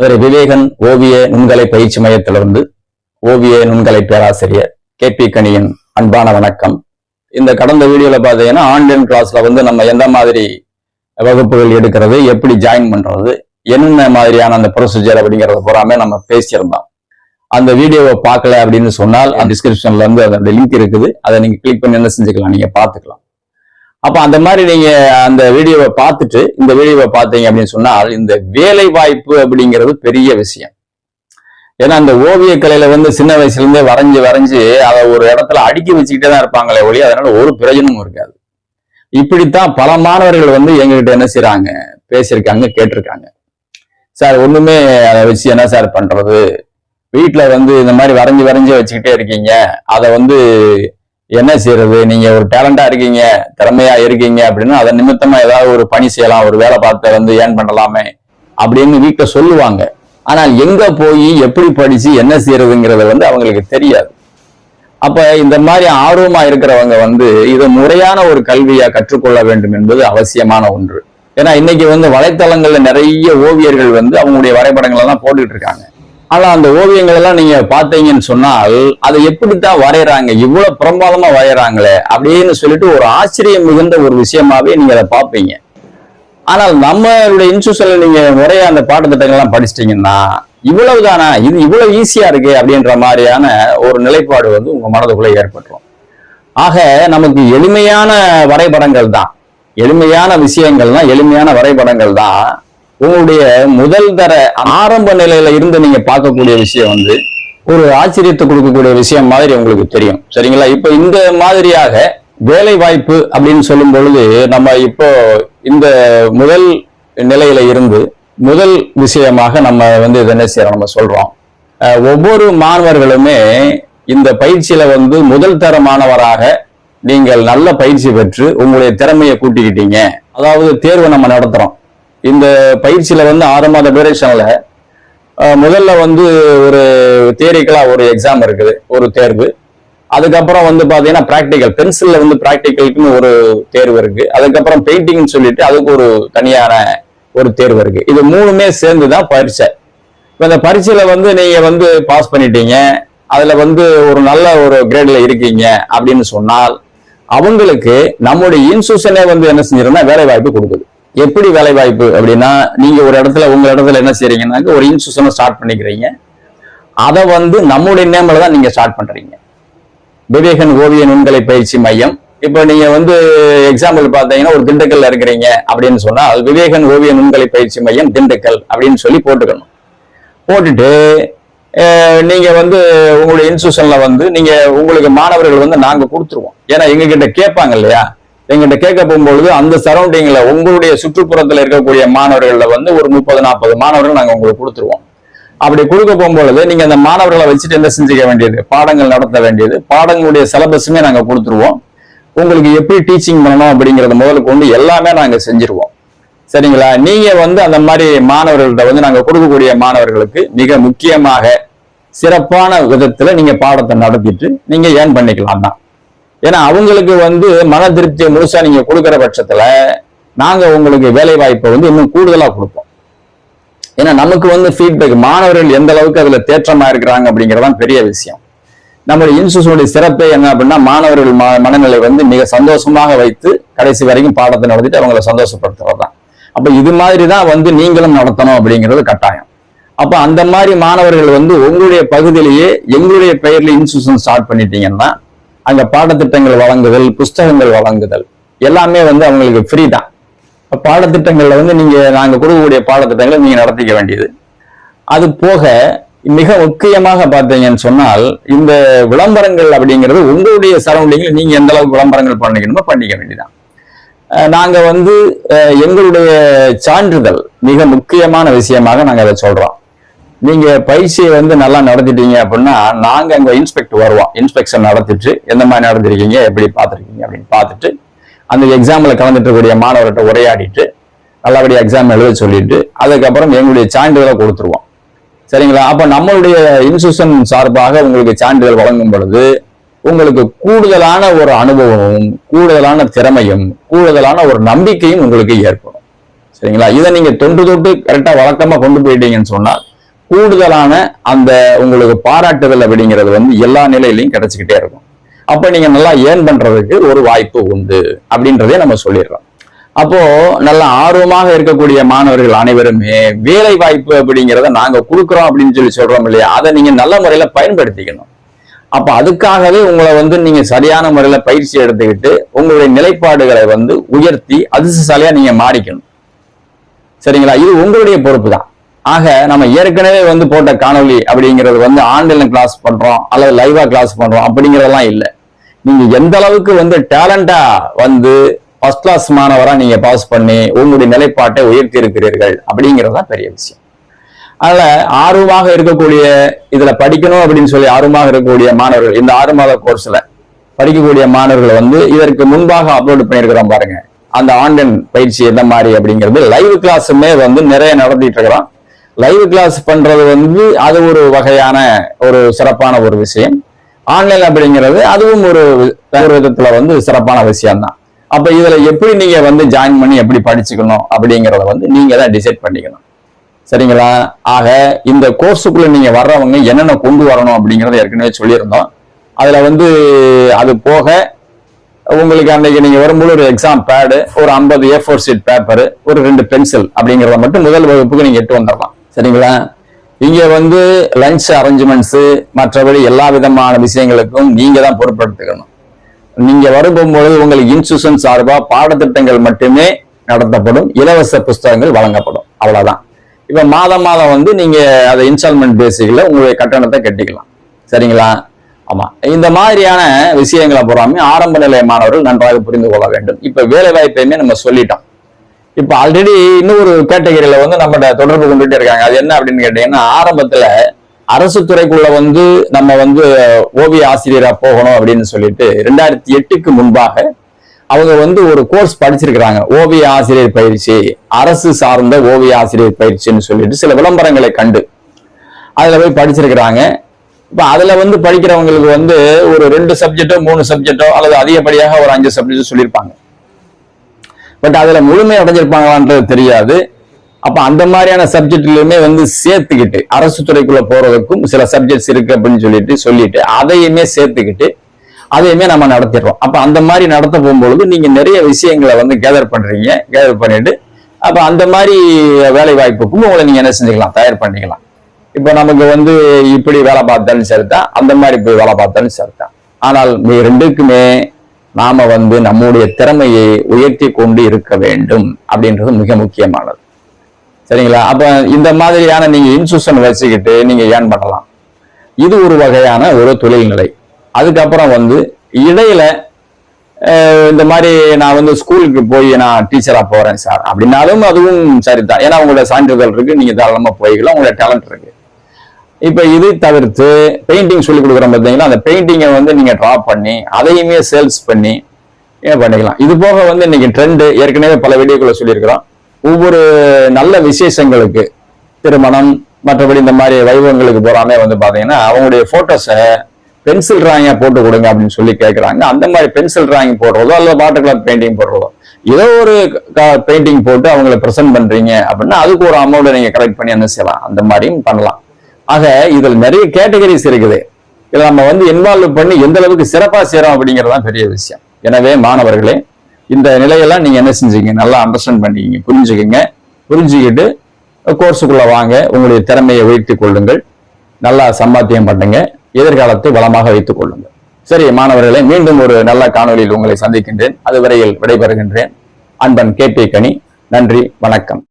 மதுரை விவேகன் ஓவிய நுண்கலை பயிற்சி மையத்திலிருந்து ஓவிய நுண்கலை பேராசிரியர் கே பி கணியின் அன்பான வணக்கம். இந்த கடந்த வீடியோல பாத்தீங்கன்னா ஆன்லைன் கிளாஸ்ல வந்து நம்ம எந்த மாதிரி வகுப்புகள் எடுக்கிறது எப்படி ஜாயின் பண்றது என்னென்ன மாதிரியான அந்த ப்ரொசீஜர் அப்படிங்கறத பூராமே நம்ம பேசியிருந்தோம். அந்த வீடியோவை பார்க்கல அப்படின்னு சொன்னால் டிஸ்கிரிப்ஷன்ல இருந்து அதோட லிங்க் இருக்குது. அதை நீங்க கிளிக் பண்ணி என்ன செஞ்சுக்கலாம்? நீங்க பாத்துக்கலாம் அப்போ அந்த மாதிரி நீங்க அந்த வீடியோவை பார்த்துட்டு இந்த வீடியோவை பார்த்தீங்க அப்படின்னு சொன்னால் இந்த வேலை வாய்ப்பு அப்படிங்கிறது பெரிய விஷயம். ஏன்னா அந்த ஓவிய கலையில வந்து சின்ன வயசுல இருந்தே வரைஞ்சு வரைஞ்சு அதை ஒரு இடத்துல அடுக்கி வச்சுக்கிட்டே தான் இருப்பாங்களே ஒழிய அதனால ஒரு பிரயோஜனமும் இருக்காது. இப்படித்தான் பல மாணவர்கள் வந்து எங்ககிட்ட என்ன செய்யறாங்க பேசியிருக்காங்க கேட்டிருக்காங்க. சார் ஒண்ணுமே அதை வச்சு என்ன சார் பண்றது? வீட்டுல வந்து இந்த மாதிரி வரைஞ்சி வரைஞ்சி வச்சுக்கிட்டே இருக்கீங்க. அதை வந்து என்ன செய்யறது நீங்க ஒரு டேலண்டா இருக்கீங்க திறமையா இருக்கீங்க அப்படின்னா அதன் நிமித்தமா ஏதாவது ஒரு பணி செய்யலாம் ஒரு வேலை பார்த்து வந்து ஏன் பண்ணலாமே அப்படின்னு வீட்டுல சொல்லுவாங்க. ஆனால் எங்க போய் எப்படி படிச்சு என்ன செய்யறதுங்கிறது வந்து அவங்களுக்கு தெரியாது. அப்ப இந்த மாதிரி ஆர்வமா இருக்கிறவங்க வந்து இதை முறையான ஒரு கல்வியா கற்றுக்கொள்ள வேண்டும் என்பது அவசியமான ஒன்று. ஏன்னா இன்னைக்கு வந்து வலைத்தளங்கள்ல நிறைய ஓவியர்கள் வந்து அவங்களுடைய வரைபடங்கள் எல்லாம் போட்டுட்டு இருக்காங்க. ஆனா அந்த ஓவியங்கள் எல்லாம் நீங்க பாத்தீங்கன்னு சொன்னால் அதை எப்படித்தான் வரைகிறாங்க? இவ்வளவு பிரமாதமா வரைகிறாங்களே? அப்படின்னு சொல்லிட்டு ஒரு ஆச்சரியம் மிகுந்த ஒரு விஷயமாவே நீங்க அதை பார்ப்பீங்க. ஆனால் நம்மளுடைய இன்ஸ்டியூஷன்ல நீங்க முறைய அந்த பாடத்திட்டங்கள்லாம் படிச்சிட்டீங்கன்னா இவ்வளவுதானா? இது இவ்வளவு ஈஸியா இருக்கு அப்படின்ற மாதிரியான ஒரு நிலைப்பாடு வந்து உங்க மனதுக்குள்ள ஏற்பட்டுரும். ஆக நமக்கு எளிமையான வரைபடங்கள் தான் எளிமையான விஷயங்கள்னா எளிமையான வரைபடங்கள் தான் உங்களுடைய முதல் தர ஆரம்ப நிலையில இருந்து நீங்க பார்க்கக்கூடிய விஷயம் வந்து ஒரு ஆச்சரியத்தை கொடுக்கக்கூடிய விஷயம் மாதிரி உங்களுக்கு தெரியும். சரிங்களா? இப்ப இந்த மாதிரியாக வேலை வாய்ப்பு அப்படின்னு சொல்லும் பொழுது நம்ம இப்போ இந்த முதல் நிலையில இருந்து முதல் விஷயமாக நம்ம வந்து இதை என்ன செய்யறோம்? நம்ம சொல்றோம். ஒவ்வொரு மாணவர்களுமே இந்த பயிற்சியில வந்து முதல் தர மாணவராக நீங்கள் நல்ல பயிற்சி பெற்று உங்களுடைய திறமையை கூட்டிக்கிட்டீங்க. அதாவது தேர்வு நம்ம நடத்துறோம். இந்த பயிற்சியில வந்து ஆறு மாத டியூரேஷன்ல முதல்ல வந்து ஒரு தியரிக்கலா ஒரு எக்ஸாம் இருக்குது ஒரு தேர்வு. அதுக்கப்புறம் வந்து பாத்தீங்கன்னா பிராக்டிக்கல் பென்சில்ல வந்து பிராக்டிக்கலுக்குன்னு ஒரு தேர்வு இருக்கு. அதுக்கப்புறம் பெயிண்டிங்னு சொல்லிட்டு அதுக்கு ஒரு தனியான ஒரு தேர்வு இருக்கு. இது மூணுமே சேர்ந்து தான் பரீட்சை. இப்போ இந்த பரீட்சையில வந்து நீங்க வந்து பாஸ் பண்ணிட்டீங்க. அதுல வந்து ஒரு நல்ல ஒரு கிரேட்ல இருக்கீங்க அப்படின்னு சொன்னால் அவங்களுக்கு நம்முடைய இன்ஸ்டியூஷனே வந்து என்ன செஞ்சிருந்தா வேலை வாய்ப்பு கொடுக்குது. எப்படி வேலை வாய்ப்பு அப்படின்னா நீங்க ஒரு இடத்துல உங்க இடத்துல என்ன செய்றீங்கன்னாக்க ஒரு இன்ஸ்டியூஷனை ஸ்டார்ட் பண்ணிக்கிறீங்க. அதை வந்து நம்முடைய நேமில் தான் நீங்க ஸ்டார்ட் பண்றீங்க. விவேகன் ஓவிய நுண்கலை பயிற்சி மையம். இப்போ நீங்க வந்து எக்ஸாம்பிள் பார்த்தீங்கன்னா ஒரு திண்டுக்கல்ல இருக்கிறீங்க அப்படின்னு சொன்னால் விவேகன் ஓவிய நுண்கலை பயிற்சி மையம் திண்டுக்கல் அப்படின்னு சொல்லி போட்டுக்கணும். போட்டுட்டு நீங்க வந்து உங்களுடைய இன்ஸ்டியூஷன்ல வந்து நீங்க உங்களுக்கு மாணவர்கள் வந்து நாங்க கொடுத்துருவோம். ஏன்னா எங்ககிட்ட கேட்பாங்க இல்லையா? எங்கிட்ட கேட்க போகும்பொழுது அந்த சரௌண்டிங்ல உங்களுடைய சுற்றுப்புறத்துல இருக்கக்கூடிய மாணவர்கள்ல வந்து ஒரு முப்பது நாற்பது மாணவர்கள் நாங்க உங்களுக்கு கொடுத்துருவோம். அப்படி கொடுக்க போகும்பொழுது நீங்க அந்த மாணவர்களை வச்சுட்டு என்ன செஞ்சுக்க வேண்டியது? பாடங்கள் நடத்த வேண்டியது. பாடங்களுடைய சிலபஸுமே நாங்க கொடுத்துருவோம். உங்களுக்கு எப்படி டீச்சிங் பண்ணணும் அப்படிங்கறத முதல்ல கொண்டு எல்லாமே நாங்க செஞ்சிருவோம். சரிங்களா? நீங்க வந்து அந்த மாதிரி மாணவர்கள்ட்ட வந்து நாங்க கொடுக்கக்கூடிய மாணவர்களுக்கு மிக முக்கியமாக சிறப்பான விதத்துல நீங்க பாடத்தை நடத்திட்டு நீங்க ஏர்ன் பண்ணிக்கலாம் தான். ஏன்னா அவங்களுக்கு வந்து மன திருப்தியை முழுசா நீங்க கொடுக்கிற பட்சத்துல நாங்க உங்களுக்கு வேலை வாய்ப்பை வந்து இன்னும் கூடுதலா கொடுப்போம். ஏன்னா நமக்கு வந்து ஃபீட்பேக் மாணவர்கள் எந்த அளவுக்கு அதுல தேற்றமா இருக்கிறாங்க அப்படிங்கறதான் பெரிய விஷயம். நம்மளுடைய இன்ஸ்டியூஷனுடைய சிறப்பே என்ன அப்படின்னா மாணவர்கள் ம- மனநிலை வந்து மிக சந்தோஷமாக வைத்து கடைசி வரைக்கும் பாடத்தை நடத்திட்டு அவங்களை சந்தோஷப்படுத்துறது தான். அப்ப இது மாதிரி தான் வந்து நீங்களும் நடத்தணும் அப்படிங்கிறது கட்டாயம். அப்ப அந்த மாதிரி மாணவர்கள் வந்து உங்களுடைய பகுதியிலேயே எங்களுடைய பெயர்ல இன்ஸ்டியூஷன் ஸ்டார்ட் பண்ணிட்டீங்கன்னா அங்க பாடத்திட்டங்கள் வழங்குதல் புஸ்தகங்கள் வழங்குதல் எல்லாமே வந்து அவங்களுக்கு ஃப்ரீ தான். பாடத்திட்டங்கள்ல வந்து நீங்க நாங்க கொடுக்கக்கூடிய பாடத்திட்டங்களை நீங்க நடத்திக்க வேண்டியது. அது போக மிக முக்கியமாக பார்த்தீங்கன்னு சொன்னால் இந்த விளம்பரங்கள் அப்படிங்கிறது உங்களுடைய சரௌண்டிங்கில் நீங்க எந்த அளவுக்கு விளம்பரங்கள் பண்ணிக்கணுமோ பண்ணிக்க வேண்டியதான் அஹ் நாங்க வந்து எங்களுடைய சான்றிதழ் மிக முக்கியமான விஷயமாக நாங்க அதை சொல்றோம். நீங்க பயிற்சியை வந்து நல்லா நடத்திட்டீங்க அப்படின்னா நாங்க அங்க இன்ஸ்பெக்ட் வருவோம். இன்ஸ்பெக்ஷன் நடத்திட்டு எந்த மாதிரி நடந்திருக்கீங்க எப்படி பார்த்துருக்கீங்க அப்படின்னு பார்த்துட்டு அந்த எக்ஸாம்ல கலந்துட்டு இருக்கக்கூடிய மாணவர்கிட்ட உரையாடிட்டு நல்லபடியா எக்ஸாம் எழுத சொல்லிட்டு அதுக்கப்புறம் எங்களுடைய சான்றிதழை கொடுத்துருவோம். சரிங்களா? அப்ப நம்மளுடைய இன்ஸ்டியூஷன் சார்பாக உங்களுக்கு சான்றிதழ் வழங்கும் பொழுது உங்களுக்கு கூடுதலான ஒரு அனுபவமும் கூடுதலான திறமையும் கூடுதலான ஒரு நம்பிக்கையும் உங்களுக்கு ஏற்படும். சரிங்களா? இதை நீங்க தொன்று தொட்டு கரெக்டா வழக்கமா கொண்டு போயிட்டீங்கன்னு சொன்னால் கூடுதலான அந்த உங்களுக்கு பாராட்டுதல் அப்படிங்கிறது வந்து எல்லா நிலையிலையும் கிடைச்சிக்கிட்டே இருக்கும். அப்ப நீங்க நல்லா ஏர்ன் பண்றதுக்கு ஒரு வாய்ப்பு உண்டு அப்படின்றதே நம்ம சொல்லிடுறோம். அப்போ நல்ல ஆர்வமாக இருக்கக்கூடிய மாணவர்கள் அனைவருமே வேலை வாய்ப்பு அப்படிங்கிறத நாங்க கொடுக்குறோம் அப்படின்னு சொல்லி சொல்றோம் இல்லையா? அதை நீங்க நல்ல முறையில பயன்படுத்திக்கணும். அப்ப அதுக்காகவே உங்களை வந்து நீங்க சரியான முறையில பயிற்சி எடுத்துக்கிட்டு உங்களுடைய நிலைப்பாடுகளை வந்து உயர்த்தி அதிர்ஷ்டசாலியா நீங்க மாறிக்கணும். சரிங்களா? இது உங்களுடைய பொறுப்பு தான். ஆக நம்ம ஏற்கனவே வந்து போட்ட காணொளி அப்படிங்கிறது வந்து ஆன்லைன் கிளாஸ் பண்றோம் அல்லது லைவா கிளாஸ் பண்றோம் அப்படிங்கறதெல்லாம் இல்லை. நீங்க எந்த அளவுக்கு வந்து டேலண்டா வந்து ஃபர்ஸ்ட் கிளாஸ் மாணவரா நீங்க பாஸ் பண்ணி உங்களுடைய நிலைப்பாட்டை உயர்த்தி இருக்கிறீர்கள் அப்படிங்கிறது தான் பெரிய விஷயம். அதனால ஆர்வமாக இருக்கக்கூடிய இதுல படிக்கணும் அப்படின்னு சொல்லி ஆர்வமாக இருக்கக்கூடிய மாணவர்கள் இந்த ஆறு மாத கோர்ஸ்ல படிக்கக்கூடிய மாணவர்கள் வந்து இதற்கு முன்பாக அப்லோட் பண்ணியிருக்கிறோம் பாருங்க. அந்த ஆன்லைன் பயிற்சி எந்த மாதிரி அப்படிங்கிறது லைவ் கிளாஸுமே வந்து நிறைய நடத்திட்டு இருக்கிறோம். லைவ் கிளாஸ் பண்றது வந்து அது ஒரு வகையான ஒரு சிறப்பான ஒரு விஷயம். ஆன்லைன் அப்படிங்கிறது அதுவும் ஒரு ஒரு விதத்துல வந்து சிறப்பான விஷயம் தான் அப்ப இதுல எப்படி நீங்க வந்து ஜாயின் பண்ணி எப்படி படிச்சுக்கணும் அப்படிங்கறத வந்து நீங்க தான் டிசைட் பண்ணிக்கணும். சரிங்களா? ஆக இந்த கோர்ஸுக்குள்ள நீங்க வர்றவங்க என்னென்ன கொண்டு வரணும் அப்படிங்கறத ஏற்கனவே சொல்லியிருந்தோம். அதுல வந்து அது போக உங்களுக்கு அன்னைக்கு நீங்க வரும்போது ஒரு எக்ஸாம் பேடு ஒரு ஐம்பது ஏ ஃபோர் சீட் பேப்பர் ஒரு ரெண்டு பென்சில் அப்படிங்கிறத மட்டும் முதல் வகுப்புக்கு நீங்க எட்டு வந்துடலாம். சரிங்களா? இங்கே வந்து லஞ்ச் அரேஞ்ச்மெண்ட்ஸு மற்றபடி எல்லா விதமான விஷயங்களுக்கும் நீங்கள் தான் பொருட்படுத்திக்கணும் நீங்கள் வரும்போது உங்களுக்கு இன்ஸ்டியூஷன் சார்பாக பாடத்திட்டங்கள் மட்டுமே நடத்தப்படும். இலவச புஸ்தகங்கள் வழங்கப்படும். அவ்வளோதான் இப்போ மாதம் மாதம் வந்து நீங்கள் அதை இன்ஸ்டால்மெண்ட் பேசிக்கல உங்களுடைய கட்டணத்தை கட்டிக்கலாம். சரிங்களா? ஆமாம் இந்த மாதிரியான விஷயங்களை பூராமே ஆரம்ப நிலைய மாணவர்கள் நன்றாக புரிந்து கொள்ள வேண்டும். இப்போ வேலை வாய்ப்பையுமே நம்ம சொல்லிட்டோம். இப்ப ஆல்ரெடி இன்னொரு கேட்டகரியில வந்து நம்ம தொடர்பு கொண்டுட்டு இருக்காங்க. அது என்ன அப்படின்னு கேட்டீங்கன்னா ஆரம்பத்துல அரசு துறைக்குள்ள வந்து நம்ம வந்து ஓவிய ஆசிரியரா போகணும் அப்படின்னு சொல்லிட்டு ரெண்டாயிரத்தி எட்டுக்கு முன்பாக அவங்க வந்து ஒரு கோர்ஸ் படிச்சிருக்கிறாங்க. ஓவிய ஆசிரியர் பயிற்சி அரசு சார்ந்த ஓவிய ஆசிரியர் பயிற்சின்னு சொல்லிட்டு சில விளம்பரங்களை கண்டு அதுல போய் படிச்சிருக்கிறாங்க. இப்ப அதுல வந்து படிக்கிறவங்களுக்கு வந்து ஒரு ரெண்டு சப்ஜெக்டோ மூணு சப்ஜெக்டோ அல்லது அதிகப்படியாக ஒரு அஞ்சு சப்ஜெக்டோ சொல்லியிருப்பாங்க. பட் அதில் முழுமை அடைஞ்சிருப்பாங்களான்றது தெரியாது. அப்போ அந்த மாதிரியான சப்ஜெக்ட்லையுமே வந்து சேர்த்துக்கிட்டு அரசு துறைக்குள்ளே போகிறதுக்கும் சில சப்ஜெக்ட்ஸ் இருக்குது அப்படின்னு சொல்லிட்டு சொல்லிட்டு அதையுமே சேர்த்துக்கிட்டு அதையுமே நம்ம நடத்திடுறோம். அப்போ அந்த மாதிரி நடத்த போகும்பொழுது நீங்கள் நிறைய விஷயங்களை வந்து கேதர் பண்ணுறீங்க கேதர் பண்ணிட்டு அப்போ அந்த மாதிரி வேலை வாய்ப்புக்கும் உங்களை நீங்கள் என்ன செஞ்சுக்கலாம் தயார் பண்ணிக்கலாம். இப்போ நமக்கு வந்து இப்படி வேலை பார்த்தாலும் சரிதான் அந்த மாதிரி போய் வேலை பார்த்தாலும் சரிதான். ஆனால் ரெண்டுக்குமே நாம வந்து நம்முடைய திறமையை உயர்த்தி கொண்டு இருக்க வேண்டும் அப்படின்றது மிக முக்கியமானது. சரிங்களா? அப்ப இந்த மாதிரியான நீங்க இன்ஸ்டியூஷன் வச்சுக்கிட்டு நீங்க ஏர்ன் பண்ணலாம். இது ஒரு வகையான ஒரு தொழில்நிலை. அதுக்கப்புறம் வந்து இடையில இந்த மாதிரி நான் வந்து ஸ்கூலுக்கு போய் நான் டீச்சரா போறேன் சார். அப்படின்னாலும் அதுவும் சரிதான். ஏன்னா உங்களோட சான்றிதழ் இருக்கு நீங்க தாராளமா போய்க்கலாம். உங்களோட டேலண்ட் இருக்கு. இப்ப இது தவிர்த்து பெயிண்டிங் சொல்லி கொடுக்குறோம் பார்த்தீங்கன்னா அந்த பெயிண்டிங்கை வந்து நீங்க ட்ரா பண்ணி அதையுமே சேல்ஸ் பண்ணி ஏன் பண்ணிக்கலாம். இது போக வந்து இன்னைக்கு ட்ரெண்டு ஏற்கனவே பல வீடியோக்களை சொல்லியிருக்கிறோம். ஒவ்வொரு நல்ல விசேஷங்களுக்கு திருமணம் மற்றபடி இந்த மாதிரி வைபவங்களுக்கு போறாமே வந்து பாத்தீங்கன்னா அவங்களுடைய போட்டோஸை பென்சில் டிராயிங்கா போட்டு கொடுங்க அப்படின்னு சொல்லி கேட்குறாங்க அந்த மாதிரி பென்சில் டிராயிங் போடுறதோ அல்லது வாட்டர் கலர் பெயிண்டிங் போடுறதோ ஏதோ ஒரு பெயிண்டிங் போட்டு அவங்கள ப்ரெசென்ட் பண்றீங்க அப்படின்னா அதுக்கு ஒரு அமௌண்ட் நீங்க கலெக்ட் பண்ணி என்ன செய்யலாம். அந்த மாதிரியும் பண்ணலாம். ஆக இதில் நிறைய கேட்டகரிஸ் இருக்குது. இதை நம்ம வந்து இன்வால்வ் பண்ணி எந்த அளவுக்கு சிறப்பா அப்படிங்கிறது தான் பெரிய விஷயம். எனவே மாணவர்களே இந்த நிலையெல்லாம் நீங்கள் என்ன செஞ்சீங்க? நல்லா அண்டர்ஸ்டாண்ட் பண்ணிக்கிங்க புரிஞ்சுக்கிங்க. புரிஞ்சுக்கிட்டு கோர்ஸுக்குள்ளே வாங்க. உங்களுடைய திறமையை உயர்த்திக் கொள்ளுங்கள். நல்லா சம்பாத்தியம் பண்ணுங்க. எதிர்காலத்தை வளமாக வைத்துக் கொள்ளுங்கள். சரி மாணவர்களே மீண்டும் ஒரு நல்ல காணொளியில் உங்களை சந்திக்கின்றேன். அதுவரையில் விடைபெறுகின்றேன். அன்பன் கே பி கனி. நன்றி வணக்கம்.